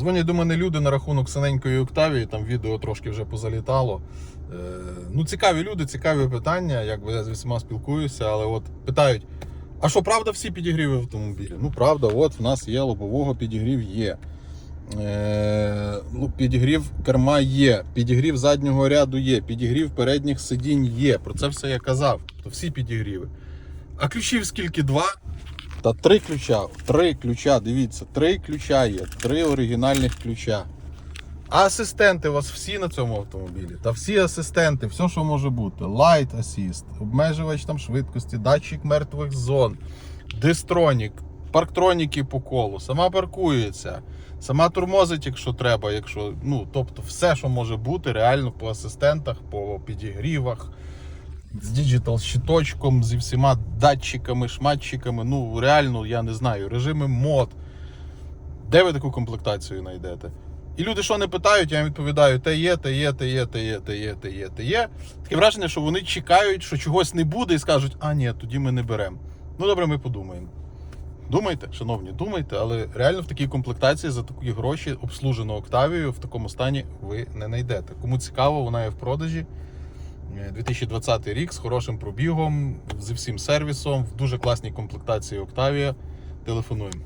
Дзвонять до мене люди на рахунок синенької Октавії, там відео трошки вже позалітало. Е, ну, цікаві люди, цікаві питання, якби я з усіма спілкуюся, але от питають: а що, правда, всі підігріви в автомобілі? Ну, правда, от в нас є лобового підігрів є. Е, ну, підігрів керма є, підігрів заднього ряду є, підігрів передніх сидінь є. Про це все я казав. То всі підігріви. А ключів скільки? Два? Та три ключа. Три ключа, дивіться, три ключа є, три оригінальних ключа. Асистенти у вас всі на цьому автомобілі? Та всі асистенти, все, що може бути. Light Assist, обмежувач там швидкості, датчик мертвих зон, дистронік, парктроніки по колу, сама паркується, сама тормозить, якщо треба, якщо, ну, тобто все, що може бути, реально по асистентах, по підігрівах, з діджитал щиточком, зі всіма датчиками, шматчиками. Ну, реально, я не знаю, режими мод. Де ви таку комплектацію знайдете? І люди, що не питають, я їм відповідаю: те є, те є, те є, те є, те є, те є, те є. Таке враження, що вони чекають, що чогось не буде, і скажуть, а ні, тоді ми не беремо. Ну добре, ми подумаємо. Думайте, шановні, думайте, але реально в такій комплектації за такі гроші обслужену Октавію в такому стані ви не знайдете. Кому цікаво, вона є в продажі. Е, 2020 рік з хорошим пробігом, зі всім сервісом, в дуже класній комплектації Октавія. Телефонуємо.